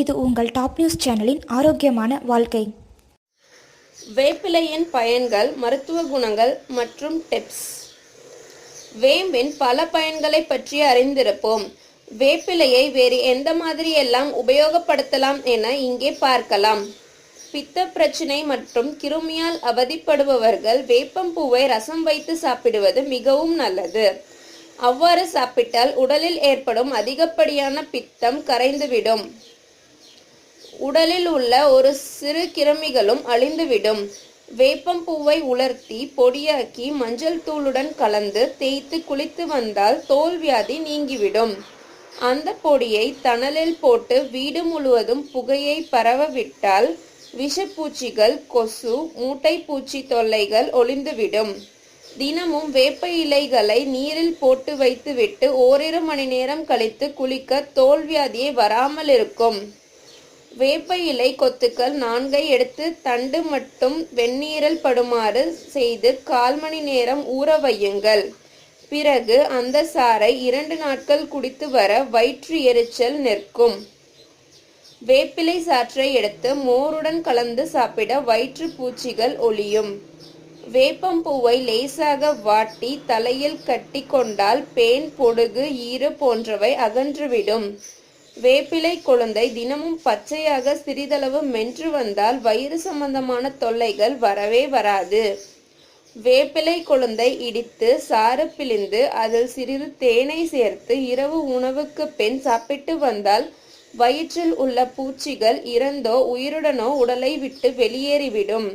இது உங்கள் top news சேனலின் ஆரோக்கியமான வாழ்க்கை. வேப்பிலையின் பயன்கள் மருத்துவ குணங்கள் மற்றும் டிப்ஸ். வேம்பின் பல பயன்களை பற்றி அறிந்திருப்போம். வேப்பிலையை வேறு எந்த மாதிரி எல்லாம் உபயோகப்படுத்தலாம் என இங்கே பார்க்கலாம். பித்த பிரச்சனை மற்றும் கிருமியால் அவதிப்படுபவர்கள் வேப்பம்பூவை ரசம் வைத்து சாப்பிடுவது மிகவும் நல்லது. அவ்வாறு சாப்பிட்டால் உடலில் ஏற்படும் அதிகப்படியான பித்தம் கரைந்துவிடும். உடலில் உள்ள ஒரு சிறு கிருமிகளும் அழிந்துவிடும். வேப்பம்பூவை உலர்த்தி பொடியாக்கி மஞ்சள் தூளுடன் கலந்து தேய்த்து குளித்து வந்தால் தோல் வியாதி நீங்கிவிடும். அந்த பொடியை தணலில் போட்டு வீடு முழுவதும் புகையை பரவ விட்டால் விஷப்பூச்சிகள் கொசு மூட்டை பூச்சி தொல்லைகள் ஒளிந்துவிடும் தினமும் வேப்ப இலைகளை நீரில் போட்டு வைத்துவிட்டு ஓரிரு மணி நேரம் கழித்து குளிக்க தோல்வியாதியை வராமல் இருக்கும். வேப்ப இலை கொத்துக்கள் நான்கை எடுத்து தண்டு மட்டும் வெந்நீரில் படுமாறு செய்து கால் மணி நேரம் ஊற வையுங்கள். பிறகு அந்த சாறை இரண்டு நாட்கள் குடித்து வர வயிற்று எரிச்சல் நிற்கும். வேப்பிலை சாற்றை எடுத்து மோருடன் கலந்து சாப்பிட வயிற்று பூச்சிகள் ஒளியும். வேப்பம்பூவை லேசாக வாட்டி தலையில் கட்டி கொண்டால் பேன் பொடுகு ஈறு போன்றவை அகன்றுவிடும் வேப்பிலை குழந்தை தினமும் பச்சையாக சிறிதளவு மென்று வந்தால் வயிறு சம்பந்தமான தொல்லைகள் வரவே வராது. வேப்பிலை குழந்தை இடித்து சாறு பிழிந்து அதில் சிறிது தேனை சேர்த்து இரவு உணவுக்கு பின் சாப்பிட்டு வந்தால் வயிற்றில் உள்ள பூச்சிகள் இறந்தோ உயிருடனோ உடலை விட்டு வெளியேறிவிடும்.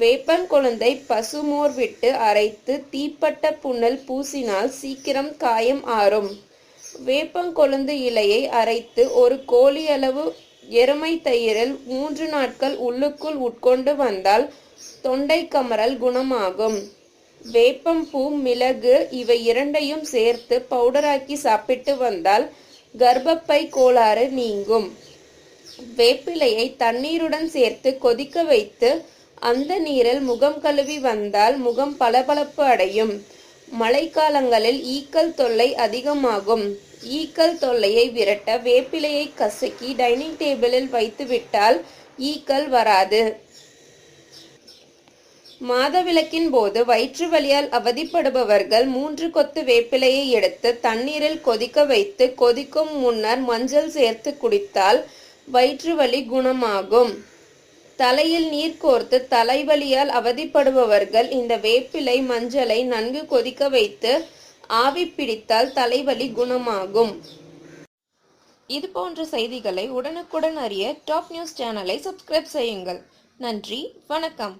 வேப்பன் குழந்தை பசுமோர் விட்டு அரைத்து தீப்பட்ட புண்ணல் பூசினால் சீக்கிரம் காயம் ஆறும். வேப்பங்கொழுந்து இலையை அரைத்து ஒரு கோழி அளவு எருமை தயிரில் மூன்று நாட்கள் உள்ளுக்குள் உட்கொண்டு வந்தால் தொண்டை கமரல் குணமாகும். வேப்பம்பூ மிளகு இவை இரண்டையும் சேர்த்து பவுடராக்கி சாப்பிட்டு வந்தால் கர்ப்பப்பை கோளாறு நீங்கும். வேப்பிலையை தண்ணீருடன் சேர்த்து கொதிக்க வைத்து அந்த நீரில் முகம் கழுவி வந்தால் முகம் பளபளப்பு அடையும். மழைக்காலங்களில் ஈக்கள் தொல்லை அதிகமாகும். ஈக்கள் தொல்லையை விரட்ட வேப்பிலையை கசக்கி டைனிங் டேபிளில் வைத்துவிட்டால் ஈக்கள் வராது. மாதவிலக்கின் போது வயிற்று வலியால் அவதிப்படுபவர்கள் மூன்று கொத்து வேப்பிலையை எடுத்து தண்ணீரில் கொதிக்க வைத்து கொதிக்கும் முன்னர் மஞ்சள் சேர்த்து குடித்தால் வயிற்று வலி குணமாகும். தலையில் நீர் கோர்த்து தலைவலியால் அவதிப்படுபவர்கள் இந்த வேப்பிலை மஞ்சளை நன்கு கொதிக்க வைத்து ஆவி பிடித்தால் தலைவலி குணமாகும். இது போன்ற செய்திகளை உடனுக்குடன் அறிய டாப் நியூஸ் சேனலை சப்ஸ்கிரைப் செய்யுங்கள். நன்றி வணக்கம்.